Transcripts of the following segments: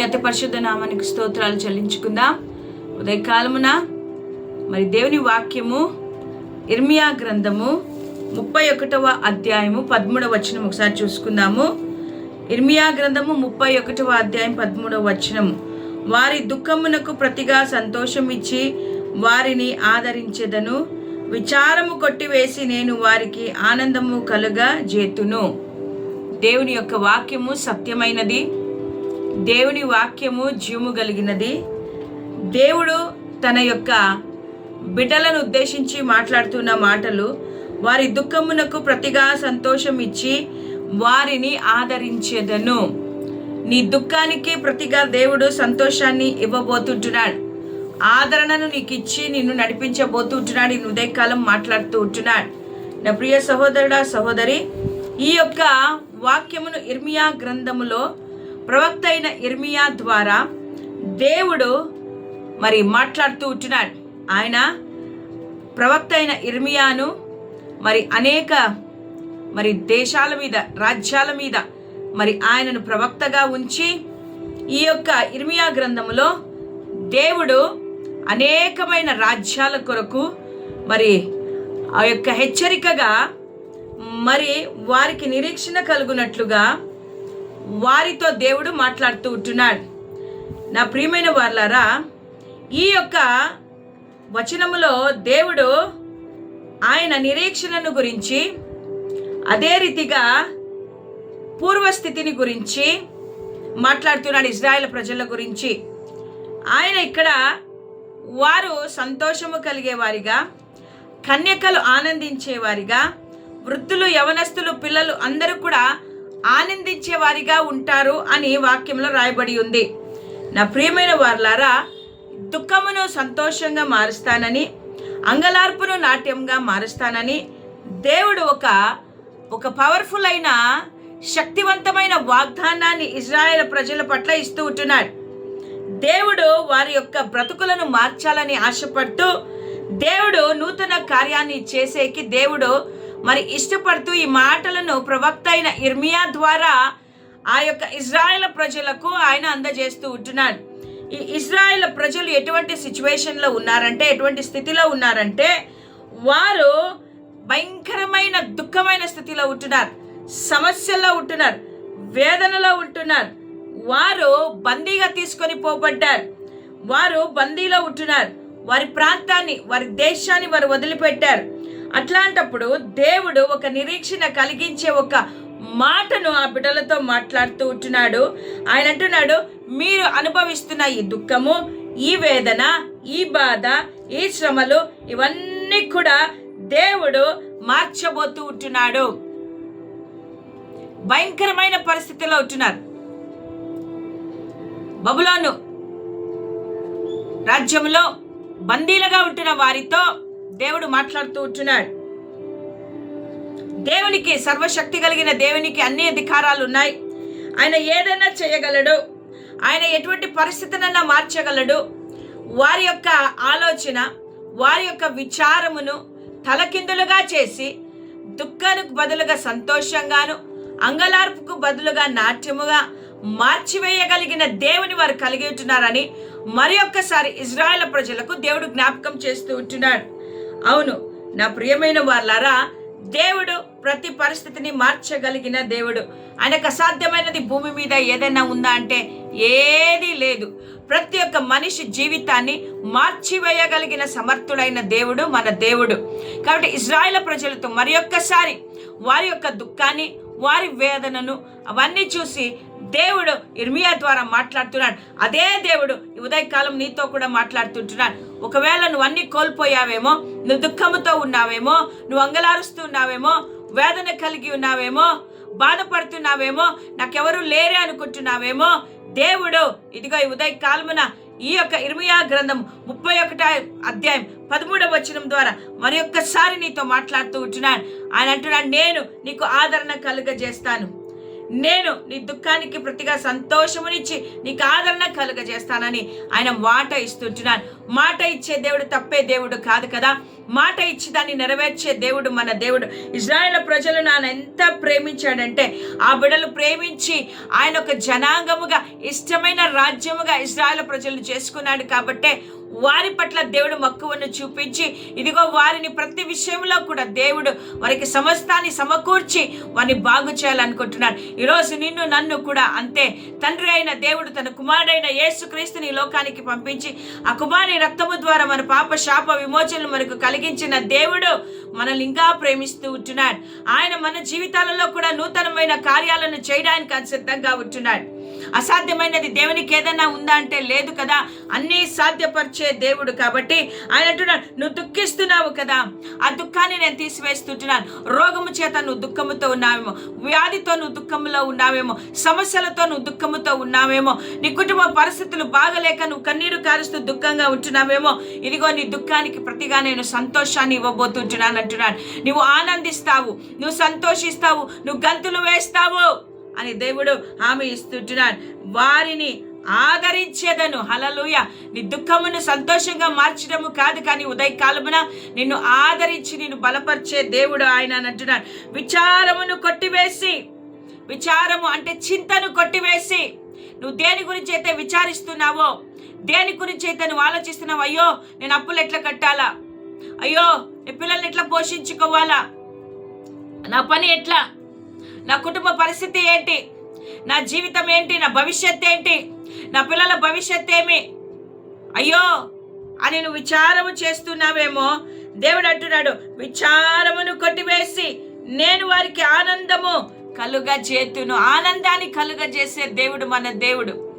అతి పరిశుద్ధ నామానికి స్తోత్రాలు చెల్లించుకుందాం. ఉదయకాలమున మరి దేవుని వాక్యము ఇర్మియా గ్రంథము ముప్పై ఒకటవ అధ్యాయము పదమూడవ వచనం ఒకసారి చూసుకుందాము. ఇర్మియా గ్రంథము ముప్పై ఒకటవ అధ్యాయం పదమూడవ వచనము. వారి దుఃఖమునకు ప్రతిగా సంతోషం ఇచ్చి వారిని ఆదరించెదను. విచారము కొట్టివేసి నేను వారికి ఆనందము కలుగ జేతును దేవుని యొక్క వాక్యము సత్యమైనది. దేవుని వాక్యము జీవము కలిగినది. దేవుడు తన యొక్క బిడ్డలను ఉద్దేశించి మాట్లాడుతున్న మాటలు వారి దుఃఖమునకు ప్రతిగా సంతోషం ఇచ్చి వారిని ఆదరించేదను. నీ దుఃఖానికి ప్రతిగా దేవుడు సంతోషాన్ని ఇవ్వబోతుంటున్నాడు. ఆదరణను నీకు ఇచ్చి నిన్ను నడిపించబోతుంటున్నాడు. ఈ ఉదయకాలం మాట్లాడుతూ ఉంటున్నాడు. నా ప్రియ సహోదరుడా సహోదరి ఈ యొక్క వాక్యమును ఇర్మియా గ్రంథములో ప్రవక్త అయిన ఇర్మియా ద్వారా దేవుడు మరి మాట్లాడుతూ ఉంటున్నాడు. ఆయన ప్రవక్త అయిన ఇర్మియాను మరి అనేక మరి దేశాల మీద రాజ్యాల మీద మరి ఆయనను ప్రవక్తగా ఉంచి ఈ యొక్క ఇర్మియా గ్రంథములో దేవుడు అనేకమైన రాజ్యాల కొరకు మరి ఆ యొక్క హెచ్చరికగా మరి వారికి నిరీక్షణ కలుగునట్లుగా వారితో దేవుడు మాట్లాడుతూ ఉంటున్నాడు. నా ప్రియమైన వాళ్ళారా ఈ యొక్క వచనములో దేవుడు ఆయన నిరీక్షణను గురించి అదే రీతిగా పూర్వస్థితిని గురించి మాట్లాడుతున్నాడు ఇజ్రాయెల్ ప్రజల గురించి. ఆయన ఇక్కడ వారు సంతోషము కలిగేవారిగా కన్యకలు ఆనందించేవారిగా వృద్ధులు యవనస్తులు పిల్లలు అందరూ కూడా ఆనందించేవారిగా ఉంటారు అని వాక్యంలో రాయబడి ఉంది. నా ప్రియమైన వార్లారా దుఃఖమును సంతోషంగా మారుస్తానని అంగలార్పును నాట్యంగా మారుస్తానని దేవుడు ఒక ఒక పవర్ఫుల్ అయిన శక్తివంతమైన వాగ్దానాన్ని ఇజ్రాయెల్ ప్రజల పట్ల ఇస్తూ ఉంటున్నాడు. దేవుడు వారి యొక్క బ్రతుకులను మార్చాలని ఆశపడుతూ దేవుడు నూతన కార్యాన్ని చేసేకి దేవుడు మరి ఇష్టపడుతూ ఈ మాటలను ప్రవక్త అయిన ఇర్మియా ద్వారా ఆ యొక్క ఇజ్రాయెల్ ప్రజలకు ఆయన అందజేస్తూ ఉంటున్నాడు. ఈ ఇజ్రాయెల్ ప్రజలు ఎటువంటి సిచ్యువేషన్లో ఉన్నారంటే ఎటువంటి స్థితిలో ఉన్నారంటే వారు భయంకరమైన దుఃఖమైన స్థితిలో ఉంటున్నారు. సమస్యల్లో ఉంటున్నారు. వేదనలో ఉంటున్నారు. వారు బందీగా తీసుకొని పోబడ్డారు. వారు బందీలో ఉంటున్నారు. వారి ప్రాంతాన్ని వారి దేశాన్ని వారు వదిలిపెట్టారు. అట్లాంటప్పుడు దేవుడు ఒక నిరీక్షణ కలిగించే ఒక మాటను ఆ బిడ్డలతో మాట్లాడుతూ ఉంటున్నాడు. ఆయన అంటున్నాడు మీరు అనుభవిస్తున్న ఈ దుఃఖము ఈ వేదన ఈ బాధ ఈ శ్రమలు ఇవన్నీ కూడా దేవుడు మార్చబోతూ ఉంటున్నాడు. భయంకరమైన పరిస్థితిలో ఉంటున్నారు. బబులోను రాజ్యంలో బందీలుగా ఉంటున్న వారితో దేవుడు మాట్లాడుతూ ఉంటున్నాడు. దేవునికి సర్వశక్తి కలిగిన దేవునికి అన్ని అధికారాలు ఉన్నాయి. ఆయన ఏదైనా చేయగలడు. ఆయన ఎటువంటి పరిస్థితులన్నా మార్చగలడు. వారి యొక్క ఆలోచన వారి యొక్క విచారమును తలకిందులుగా చేసి దుఃఖానికి బదులుగా సంతోషంగాను అంగలార్పుకు బదులుగా నాట్యముగా మార్చివేయగలిగిన దేవుని వారు కలిగి ఉంటున్నారని మరి ఒక్కసారి ఇజ్రాయెల్ ప్రజలకు దేవుడు జ్ఞాపకం చేస్తూ ఉంటున్నాడు. అవును నా ప్రియమైన వాళ్ళారా దేవుడు ప్రతి పరిస్థితిని మార్చగలిగిన దేవుడు. ఆయనకు అసాధ్యమైనది భూమి మీద ఏదైనా ఉందా అంటే ఏదీ లేదు. ప్రతి ఒక్క మనిషి జీవితాన్ని మార్చివేయగలిగిన సమర్థుడైన దేవుడు మన దేవుడు. కాబట్టి ఇజ్రాయెల్ ప్రజలతో మరి ఒక్కసారి వారి యొక్క దుఃఖాన్ని వారి వేదనను అవన్నీ చూసి దేవుడు ఇర్మియా ద్వారా మాట్లాడుతున్నాడు. అదే దేవుడు ఈ ఉదయకాలం నీతో కూడా మాట్లాడుతుంటున్నాడు. ఒకవేళ నువ్వు అన్ని కోల్పోయావేమో నువ్వు దుఃఖంతో ఉన్నావేమో నువ్వు అంగలారుస్తూ ఉన్నావేమో వేదన కలిగి ఉన్నావేమో బాధపడుతున్నావేమో నాకెవరు లేరే అనుకుంటున్నావేమో దేవుడు ఇదిగో ఈ ఉదయ కాలమున ఈ యొక్క ఇర్మియా గ్రంథం ముప్పై ఒకట అధ్యాయం పదమూడవ వచనం ద్వారా మరి ఒక్కసారి నీతో మాట్లాడుతూ ఉంటున్నాను ఆయన అంటున్నాడు నేను నీకు ఆదరణ కలుగజేస్తాను. నేను నీ దుఃఖానికి ప్రతిగా సంతోషమునిచ్చి నీకు ఆదరణ కలుగజేస్తానని ఆయన వాట ఇస్తుంటున్నాను. మాట ఇచ్చే దేవుడు తప్పే దేవుడు కాదు కదా? మాట ఇచ్చి దాన్ని నెరవేర్చే దేవుడు మన దేవుడు. ఇజ్రాయేల్ ప్రజలు నన్ను ఎంత ప్రేమించాడంటే ఆ బిడలు ప్రేమించి ఆయన ఒక జనాంగముగా ఇష్టమైన రాజ్యముగా ఇజ్రాయేల్ ప్రజలు చేసుకున్నాడు కాబట్టే వారి పట్ల దేవుడు మక్కువను చూపించి ఇదిగో వారిని ప్రతి విషయంలో కూడా దేవుడు వారికి సమస్తాన్ని సమకూర్చి వారిని బాగు చేయాలనుకుంటున్నాడు. ఈరోజు నిన్ను నన్ను కూడా అంతే. తండ్రి అయిన దేవుడు తన కుమారుడైన యేసుక్రీస్తుని లోకానికి పంపించి ఆ కుమారుని రక్తము ద్వారా మన పాప శాప విమోచనలు మనకు కలిగించిన దేవుడు మనల్ని ఇంకా ప్రేమిస్తూ ఉంటున్నాడు. ఆయన మన జీవితాలలో కూడా నూతనమైన కార్యాలను చేయడానికి సిద్ధంగా ఉంటున్నాడు. అసాధ్యమైనది దేవునికి ఏదైనా ఉందా అంటే లేదు కదా. అన్నీ సాధ్యపరిచే దేవుడు కాబట్టి ఆయన అంటున్నాడు నువ్వు దుఃఖిస్తున్నావు కదా. ఆ దుఃఖాన్ని నేను తీసివేస్తుంటున్నాను. రోగము చేత నువ్వు దుఃఖముతో ఉన్నావేమో. వ్యాధితో నువ్వు దుఃఖంలో ఉన్నావేమో. సమస్యలతో నువ్వు దుఃఖముతో ఉన్నావేమో. నీ కుటుంబ పరిస్థితులు బాగలేక నువ్వు కన్నీరు కారుస్తూ దుఃఖంగా ఉంటున్నావేమో. ఇదిగో నీ దుఃఖానికి ప్రతిగా నేను సంతోషాన్ని ఇవ్వబోతుంటున్నాను అంటున్నాను నువ్వు ఆనందిస్తావు. నువ్వు సంతోషిస్తావు. నువ్వు గంతులు వేస్తావు. అని దేవుడు హామీ ఇస్తుంటున్నాడు వారిని ఆదరించేదను. హలలుయ నీ దుఃఖమును సంతోషంగా మార్చడము కాదు కానీ ఉదయకాలమున నిన్ను ఆదరించి నిన్ను బలపరిచే దేవుడు ఆయన అని అంటున్నాడు. విచారమును కొట్టివేసి విచారము అంటే చింతను కొట్టివేసి నువ్వు దేని గురించి అయితే విచారిస్తున్నావో దేని గురించి అయితే నువ్వు ఆలోచిస్తున్నావు అయ్యో నేను అప్పులు ఎట్లా కట్టాలా? అయ్యో నీ పిల్లల్ని ఎట్లా పోషించుకోవాలా? నా పని ఎట్లా? నా కుటుంబ పరిస్థితి ఏంటి? నా జీవితం ఏంటి? నా భవిష్యత్ ఏంటి? నా పిల్లల భవిష్యత్ ఏమి? అయ్యో అని నువ్వు విచారము చేస్తున్నావేమో? దేవుడు అంటున్నాడు విచారమును కొట్టివేసి నేను వారికి ఆనందము కలుగ చేతును. ఆనందాన్ని కలుగ చేసే దేవుడు మన దేవుడు.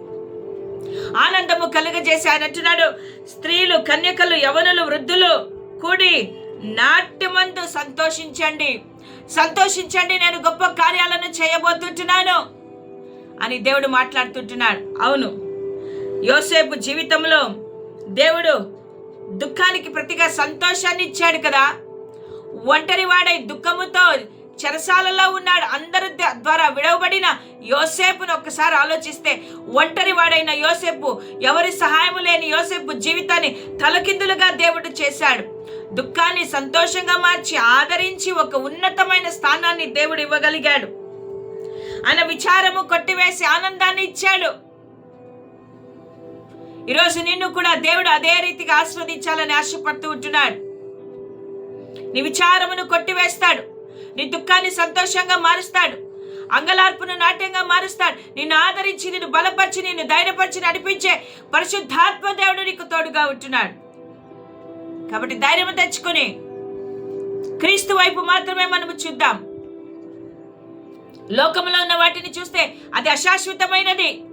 ఆనందము కలుగజేసి ఆయన అంటున్నాడు స్త్రీలు కన్యకలు యవనులు వృద్ధులు కూడి నాట్యమందు సంతోషించండి. సంతోషించండి నేను గొప్ప కార్యాలను చేయబోతుంటున్నాను అని దేవుడు మాట్లాడుతుంటున్నాడు. అవును యోసేపు జీవితంలో దేవుడు దుఃఖానికి ప్రతిగా సంతోషాన్ని ఇచ్చాడు కదా. ఒంటరి వాడై దుఃఖముతో చెరసాలలో ఉన్నాడు. అందరి ద్వారా విడవబడిన యోసేపును ఒక్కసారి ఆలోచిస్తే ఒంటరి వాడైన యోసేపు ఎవరి సహాయము లేని యోసేపు జీవితాన్ని తలకిందులుగా దేవుడు చేశాడు. దుఃఖాన్ని సంతోషంగా మార్చి ఆదరించి ఒక ఉన్నతమైన స్థానాన్ని దేవుడు ఇవ్వగలిగాడు. ఆయన విచారము కొట్టివేసి ఆనందాన్ని ఇచ్చాడు. ఈరోజు నిన్ను కూడా దేవుడు అదే రీతిగా ఆస్వాదించాలని ఆశపడుతూ ఉంటున్నాడు. నీ విచారమును కొట్టివేస్తాడు. నీ దుఃఖాన్ని సంతోషంగా మారుస్తాడు. అంగలార్పును నాట్యంగా మారుస్తాడు. నిన్ను ఆదరించి నిన్ను బలపరిచి నిన్ను ధైర్యపరిచి నడిపించే పరిశుద్ధాత్మ దేవుడు నీకు తోడుగా ఉంటున్నాడు. కాబట్టి ధైర్యం తెచ్చుకొని క్రీస్తు వైపు మాత్రమే మనము చూద్దాం. లోకంలో ఉన్న వాటిని చూస్తే అది అశాశ్వతమైనది.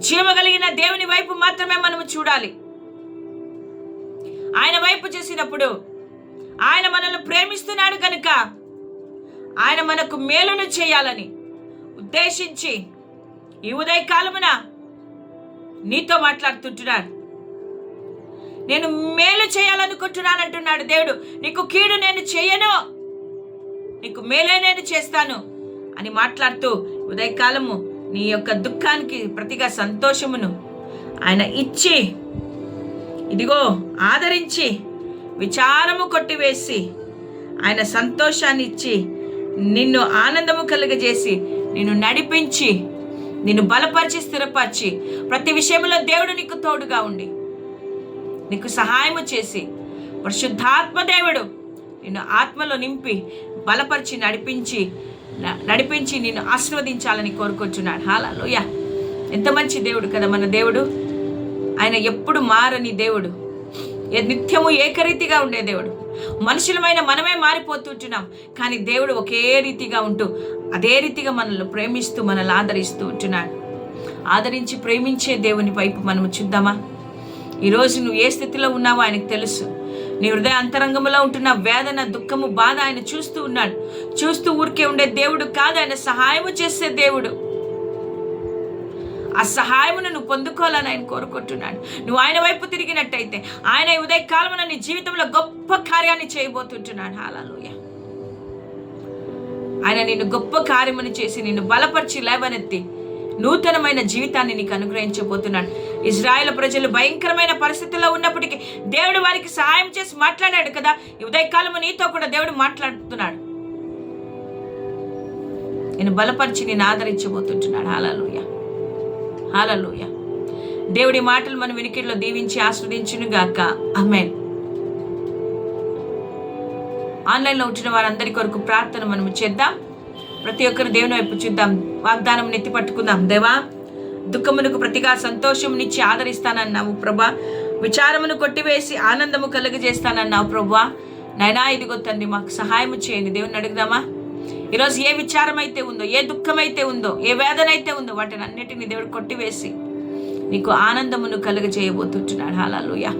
జీవగలిగిన దేవుని వైపు మాత్రమే మనము చూడాలి. ఆయన వైపు చూసినప్పుడు ఆయన మనల్ని ప్రేమిస్తున్నాడు కనుక ఆయన మనకు మేలును చేయాలని ఉద్దేశించి ఈ ఉదయ కాలమున నీతో మాట్లాడుతుంటున్నాడు నేను మేలు చేయాలనుకుంటున్నాను అంటున్నాడు దేవుడు. నీకు కీడు నేను చేయను. నీకు మేలే నేను చేస్తాను అని మాట్లాడుతూ ఉదయకాలము నీ యొక్క దుఃఖానికి ప్రతిగా సంతోషమును ఆయన ఇచ్చి ఇదిగో ఆదరించి విచారము కొట్టివేసి ఆయన సంతోషాన్ని ఇచ్చి నిన్ను ఆనందము కలుగజేసి నిన్ను నడిపించి నిన్ను బలపరిచి స్థిరపరిచి ప్రతి విషయంలో దేవుడు నీకు తోడుగా ఉండి. నీకు సహాయము చేసి పరిశుద్ధాత్మదేవుడు నిన్ను ఆత్మలో నింపి బలపరిచి నడిపించి న- నడిపించి నిన్ను ఆశీర్వదించాలని కోరుకుంటున్నాడు. హాలలోయ ఎంత మంచి దేవుడు కదా మన దేవుడు. ఆయన ఎప్పుడు మారని దేవుడు. ఏ- నిత్యము ఏకరీతిగా ఉండే దేవుడు. మనుషులమైన మనమే మారిపోతుంటున్నాం. కానీ దేవుడు ఒకే రీతిగా ఉంటూ అదే రీతిగా మనల్ని ప్రేమిస్తూ మనల్ని ఆదరిస్తూ ఉంటున్నాడు. ఆదరించి ప్రేమించే దేవుని వైపు మనము చూద్దామా? ఈరోజు నువ్వు ఏ స్థితిలో ఉన్నావో ఆయనకు తెలుసు. నీ హృదయ అంతరంగంలో ఉంటున్న వేదన దుఃఖము బాధ ఆయన చూస్తూ ఉన్నాడు. చూస్తూ ఊరికే ఉండే దేవుడు కాదు ఆయన సహాయము చేసే దేవుడు. ఆ సహాయమును నువ్వు పొందుకోవాలని ఆయన కోరుకుంటున్నాడు. నువ్వు ఆయన వైపు తిరిగినట్టయితే ఆయన ఉదయకాలమున ఉదయ కాలమున నీ జీవితంలో గొప్ప కార్యాన్ని చేయబోతుంటున్నాడు. హాలలోయ ఆయన నిన్ను గొప్ప కార్యమును చేసి నిన్ను బలపరిచి లేవనెత్తి నూతనమైన జీవితాన్ని నీకు అనుగ్రహించబోతున్నాడు. ఇజ్రాయెల్ ప్రజలు భయంకరమైన పరిస్థితుల్లో ఉన్నప్పటికీ దేవుడు వారికి సహాయం చేసి మాట్లాడాడు కదా. ఉదయకాలము నీతో కూడా దేవుడు మాట్లాడుతున్నాడు. నేను బలపరిచి నేను ఆదరించబోతుంటున్నాడు. హాలలోయ హాలలోయ దేవుడి మాటలు మన వినికిడిలో దీవించి ఆస్వాదించును గాక. అమెన్ ఆన్లైన్లో ఉంటున్న వారందరి కొరకు ప్రార్థన మనం చేద్దాం. ప్రతి ఒక్కరు దేవుని వైపు చూద్దాం. వాగ్దానం నెత్తి పట్టుకుందాం దేవా దుఃఖమునకు ప్రతిగా సంతోషమునిచ్చి ఆదరిస్తానన్నావు ప్రభా. విచారమును కొట్టివేసి ఆనందము కలుగజేస్తానన్నావు ప్రభా. నైనా ఇదిగో తండ్రి మాకు సహాయం చేయండి. దేవుని అడుగుదామా? ఈరోజు ఏ విచారం అయితే ఉందో ఏ దుఃఖం అయితే ఉందో ఏ వేదన అయితే ఉందో వాటిని అన్నిటిని దేవుడు కొట్టివేసి నీకు ఆనందమును కలుగజేయబోతుంటున్నాడు. హాలూయా